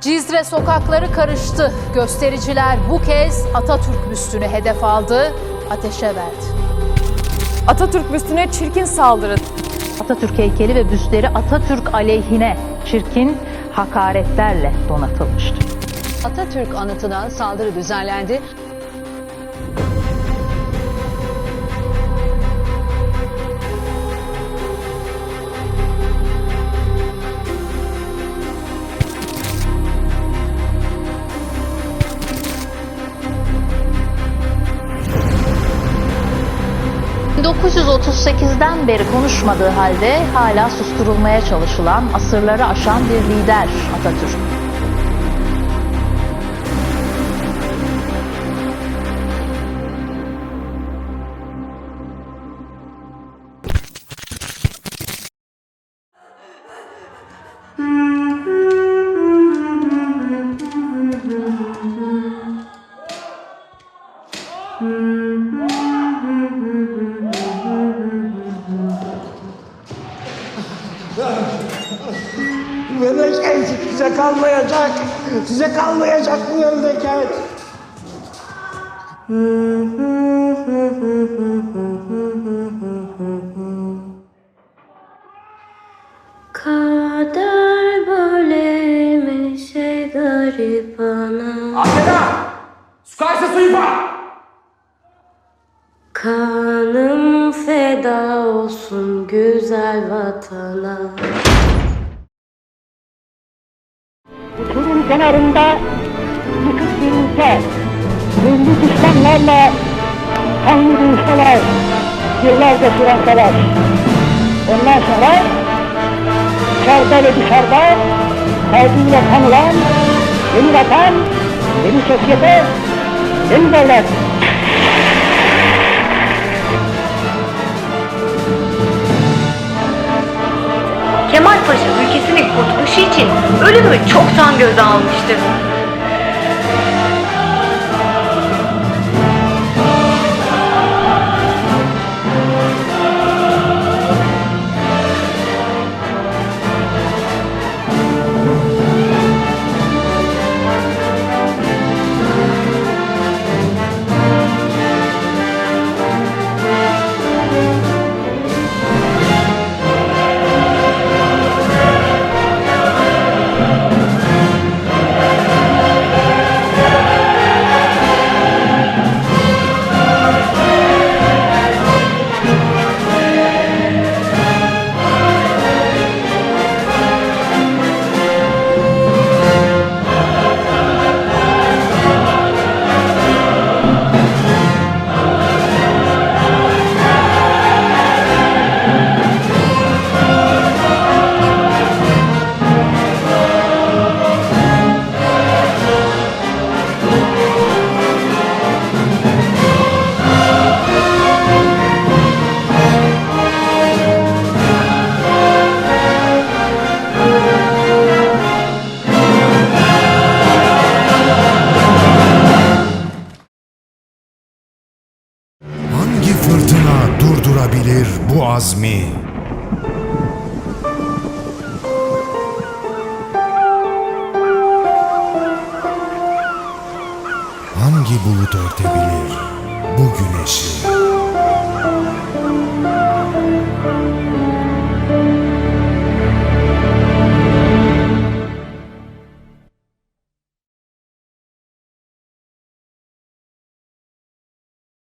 Cizre sokakları karıştı. Göstericiler bu kez Atatürk büstünü hedef aldı, ateşe verdi. Atatürk büstüne çirkin saldırı. Atatürk heykeli ve büstleri Atatürk aleyhine çirkin hakaretlerle donatılmıştı. Atatürk anıtına saldırı düzenlendi. ...1938'den beri konuşmadığı halde hala susturulmaya çalışılan, asırları aşan bir lider Atatürk. Size kalmayacak. Size kalmayacak bu memleket. Kader böyleymiş ey garip ana Aşağıda! Su kaysa suyu var! Kanım feda olsun güzel vatana kenarında yıkık bir ülke. Milli düşmanlarla kanlı dövüşmeler. Yıllarca süren savaş. Ondan sonra içeride ve dışarıda saygıyla tanılan yeni vatan, yeni sosyete, yeni devlet. Kemal Paşa ülkesinin kurtuluşu için ölümü çoktan göze almıştı. Hangi fırtına durdurabilir bu azmi?